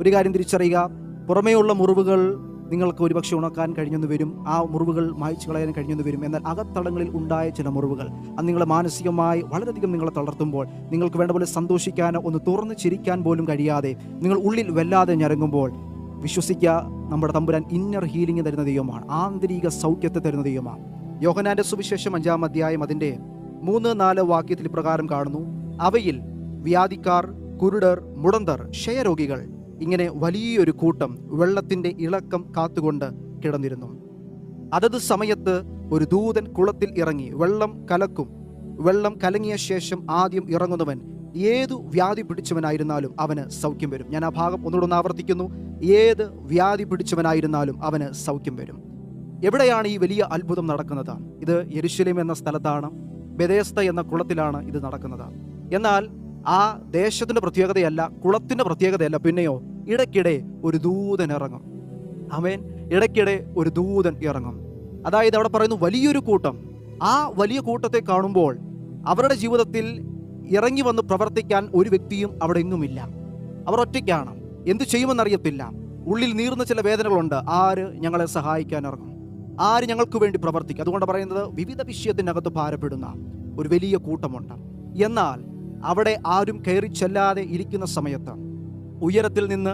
ഒരു കാര്യം തിരിച്ചറിയുക. പുറമേയുള്ള മുറിവുകൾ നിങ്ങൾക്ക് ഒരുപക്ഷെ ഉണക്കാൻ കഴിഞ്ഞെന്ന് വരും. ആ മുറിവുകൾ മായ്ച്ചു കളയാൻ കഴിഞ്ഞെന്ന് വരും. എന്നാൽ അകത്തളങ്ങളിൽ ഉണ്ടായ ചില മുറിവുകൾ അത് നിങ്ങളെ മാനസികമായി വളരെയധികം നിങ്ങളെ തളർത്തുമ്പോൾ നിങ്ങൾക്ക് വേണ്ട പോലെ സന്തോഷിക്കാനോ ഒന്ന് തുറന്ന് ചിരിക്കാൻ പോലും കഴിയാതെ നിങ്ങൾ ഉള്ളിൽ വല്ലാതെ ഞരങ്ങുമ്പോൾ വിശ്വസിക്കുക നമ്മുടെ തമ്പുരാൻ ഇന്നർ ഹീലിംഗ് തരുന്ന ദൈവമാണ്. ആന്തരിക സൗഖ്യത്തെ തരുന്ന ദൈവമാണ്. യോഹനാന്റെ സുവിശേഷം അഞ്ചാം അധ്യായം അതിന്റെ മൂന്ന് നാല് വാക്യത്തിൽ പ്രകാരം കാണുന്നു. അവയിൽ വ്യാധിക്കാർ കുരുടർ മുടന്തർ ക്ഷയരോഗികൾ ഇങ്ങനെ വലിയൊരു കൂട്ടം വെള്ളത്തിന്റെ ഇളക്കം കാത്തുകൊണ്ട് കിടന്നിരുന്നു. അതത് സമയത്ത് ഒരു ദൂതൻ കുളത്തിൽ ഇറങ്ങി വെള്ളം കലക്കും. വെള്ളം കലങ്ങിയ ശേഷം ആദ്യം ഇറങ്ങുന്നവൻ ഏതു വ്യാധി പിടിച്ചവനായിരുന്നാലും അവന് സൗഖ്യം വരും. ഞാൻ ആ ഭാഗം ഒന്നുകൂടെ ഒന്ന് ആവർത്തിക്കുന്നു. ഏത് വ്യാധി പിടിച്ചവനായിരുന്നാലും അവന് സൗഖ്യം വരും. എവിടെയാണ് ഈ വലിയ അത്ഭുതം നടക്കുന്നത്? ഇത് യെരുശലേം എന്ന സ്ഥലത്താണ്. ബെദേസ്ത എന്ന കുളത്തിലാണ് ഇത് നടക്കുന്നത്. എന്നാൽ ആ ദേശത്തിന്റെ പ്രത്യേകതയല്ല കുളത്തിന്റെ പ്രത്യേകതയല്ല പിന്നെയോ ഇടയ്ക്കിടെ ഒരു ദൂതൻ ഇറങ്ങും. അവൻ ഇടയ്ക്കിടെ ഒരു ദൂതൻ ഇറങ്ങും. അതായത് അവിടെ പറയുന്നു വലിയൊരു കൂട്ടം. ആ വലിയ കൂട്ടത്തെ കാണുമ്പോൾ അവരുടെ ജീവിതത്തിൽ ഇറങ്ങി വന്ന് പ്രവർത്തിക്കാൻ ഒരു വ്യക്തിയും അവിടെ എങ്ങുമില്ല അവർ ഒറ്റയ്ക്കാണ്. എന്തു ചെയ്യുമെന്നറിയത്തില്ല. ഉള്ളിൽ നീർന്ന ചില വേദനകളുണ്ട്. ആര് ഞങ്ങളെ സഹായിക്കാൻ ഇറങ്ങും? ആര് ഞങ്ങൾക്ക് വേണ്ടി പ്രവർത്തിക്കും? അതുകൊണ്ട് പറയുന്നത് വിവിധ വിഷയത്തിനകത്ത് ഭാരപ്പെടുന്ന ഒരു വലിയ കൂട്ടമുണ്ട്. എന്നാൽ അവിടെ ആരും കയറി ചെല്ലാതെ ഇരിക്കുന്ന സമയത്ത് ഉയരത്തിൽ നിന്ന്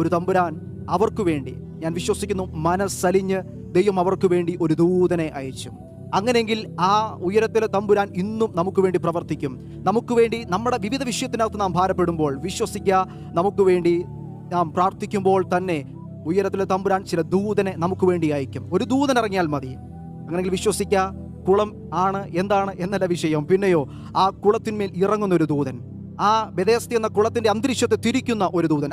ഒരു തമ്പുരാൻ അവർക്കു വേണ്ടി ഞാൻ വിശ്വസിക്കുന്നു മനസ്സലിഞ്ഞ് ദൈവം അവർക്ക് വേണ്ടി ഒരു ദൂതനെ അയച്ചു. അങ്ങനെയെങ്കിൽ ആ ഉയരത്തിലെ തമ്പുരാൻ ഇന്നും നമുക്ക് വേണ്ടി പ്രവർത്തിക്കും. നമുക്ക് വേണ്ടി നമ്മുടെ വിവിധ വിഷയത്തിനകത്ത് നാം ഭാരപ്പെടുമ്പോൾ വിശ്വസിക്കുക നമുക്ക് വേണ്ടി നാം പ്രാർത്ഥിക്കുമ്പോൾ തന്നെ ഉയരത്തിലെ തമ്പുരാൻ ചില ദൂതനെ നമുക്ക് വേണ്ടി അയക്കും. ഒരു ദൂതൻ ഇറങ്ങിയാൽ മതി. അങ്ങനെങ്കിൽ വിശ്വസിക്കുക കുളം ആണ് എന്താണ് എന്നല്ല വിഷയം. പിന്നെയോ ആ കുളത്തിന്മേൽ ഇറങ്ങുന്ന ഒരു ദൂതൻ. ആ ബദേസ്തി എന്ന കുളത്തിന്റെ അന്തരീക്ഷത്തെ തിരിക്കുന്ന ഒരു ദൂതൻ.